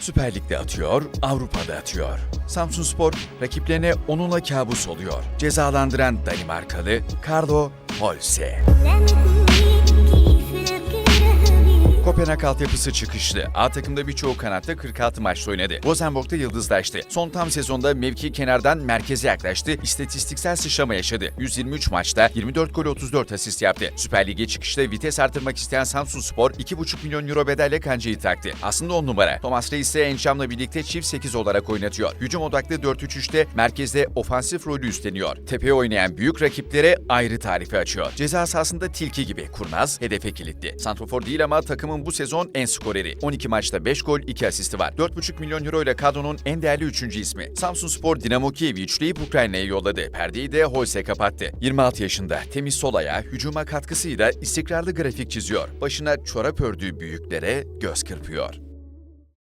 Süper Lig'de atıyor, Avrupa'da atıyor. Samsun Spor rakiplerine onunla kabus oluyor. Cezalandıran Danimarkalı Carlo Holse. Kopenhag altyapısı çıkışlı. A takımda birçoğu kanatta 46 maçta oynadı. Rosenborg'da yıldızlaştı. Son tam sezonda mevki kenardan merkeze yaklaştı. İstatistiksel sıçrama yaşadı. 123 maçta 24 gol 34 asist yaptı. Süper Lig'e çıkışta vites artırmak isteyen Samsun Spor 2,5 milyon euro bedelle kancayı taktı. Aslında 10 numara. Thomas Reis ise Encam'la birlikte çift 8 olarak oynatıyor. Hücum odaklı 4-3-3'te merkezde ofansif rolü üstleniyor. Tepeye oynayan büyük rakiplere ayrı tarifi açıyor. Ceza sahasında tilki gibi kurnaz, hedefe kilitli. Santrofor değil ama takımın bu sezon en skoreri. 12 maçta 5 gol 2 asisti var. 4,5 milyon euro ile kadronun en değerli 3. ismi. Samsun Spor Dinamo Kiev'i üçleyip Ukrayna'ya yolladı. Perdeyi de Holse kapattı. 26 yaşında temiz sol ayağı hücuma katkısıyla istikrarlı grafik çiziyor. Başına çorap ördüğü büyüklere göz kırpıyor.